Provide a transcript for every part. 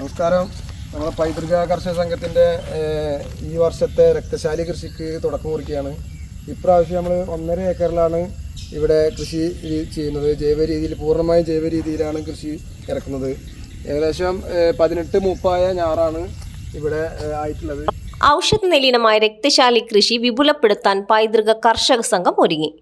നമസ്കാരം. നമ്മളെ പൈതൃക കർഷക സംഘത്തിന്റെ ഈ വർഷത്തെ രക്തശാലി കൃഷിക്ക് തുടക്കം കുറിക്കുകയാണ്. ഇപ്രാവശ്യം നമ്മൾ ഒന്നര ഏക്കറിലാണ് ഇവിടെ കൃഷി ചെയ്യുന്നത്. ജൈവ രീതിയിൽ പൂർണമായും ജൈവ രീതിയിലാണ് കൃഷി ഇറക്കുന്നത്. ഏകദേശം പതിനെട്ട് മൂപ്പായ ഞാറാണ് ഇവിടെ ആയിട്ടുള്ളത്. ഔഷധ നിലീനമായ രക്തശാലി കൃഷി വിപുലപ്പെടുത്താൻ പൈതൃക കർഷക സംഘം ഒരുങ്ങി.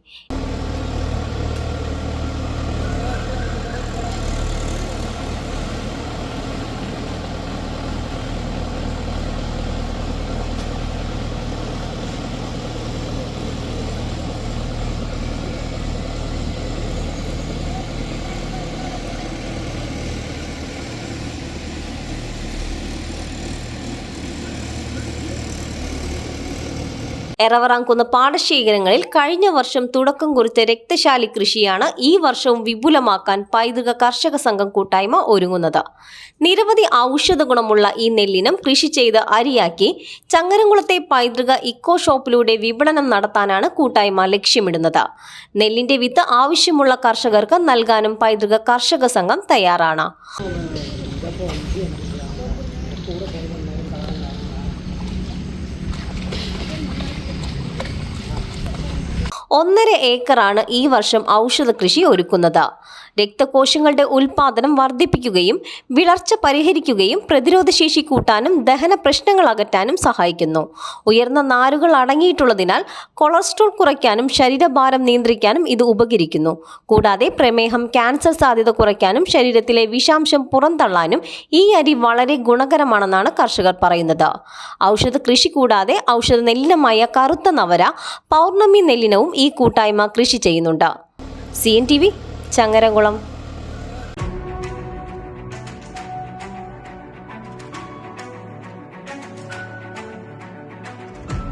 എറവറാങ്കുന്ന് പാടശേഖരങ്ങളിൽ കഴിഞ്ഞ വർഷം തുടക്കം കുറിച്ച രക്തശാലി കൃഷിയാണ് ഈ വർഷവും വിപുലമാക്കാൻ പൈതൃക കർഷക സംഘം കൂട്ടായ്മ ഒരുങ്ങുന്നത്. നിരവധി ഔഷധ ഗുണമുള്ള ഈ നെല്ലിനം കൃഷി ചെയ്ത് അരിയാക്കി ചങ്ങരംകുളത്തെ പൈതൃക ഇക്കോ ഷോപ്പിലൂടെ വിപണനം നടത്താനാണ് കൂട്ടായ്മ ലക്ഷ്യമിടുന്നത്. നെല്ലിന്റെ വിത്ത് ആവശ്യമുള്ള കർഷകർക്ക് നൽകാനും പൈതൃക കർഷക സംഘം തയ്യാറാണ്. ഒന്നര ഏക്കറാണ് ഈ വർഷം ഔഷധ കൃഷി ഒരുക്കുന്നത്. രക്തകോശങ്ങളുടെ ഉൽപാദനം വർദ്ധിപ്പിക്കുകയും വിളർച്ച പരിഹരിക്കുകയും പ്രതിരോധശേഷി കൂട്ടാനും ദഹന പ്രശ്നങ്ങൾ അകറ്റാനും സഹായിക്കുന്നു. ഉയർന്ന നാരുകൾ അടങ്ങിയിട്ടുള്ളതിനാൽ കൊളസ്ട്രോൾ കുറയ്ക്കാനും ശരീരഭാരം നിയന്ത്രിക്കാനും ഇത് ഉപകരിക്കുന്നു. കൂടാതെ പ്രമേഹം ക്യാൻസർ സാധ്യത കുറയ്ക്കാനും ശരീരത്തിലെ വിഷാംശം പുറന്തള്ളാനും ഈ അരി വളരെ ഗുണകരമാണെന്നാണ് കർഷകർ പറയുന്നത്. ഔഷധ കൃഷി കൂടാതെ ഔഷധ നെല്ലിനമായ കറുത്ത നവര പൗർണമി നെല്ലിനവും ഈ കൂട്ടായ്മ കൃഷി ചെയ്യുന്നുണ്ട്. C N T V Changaramkulam.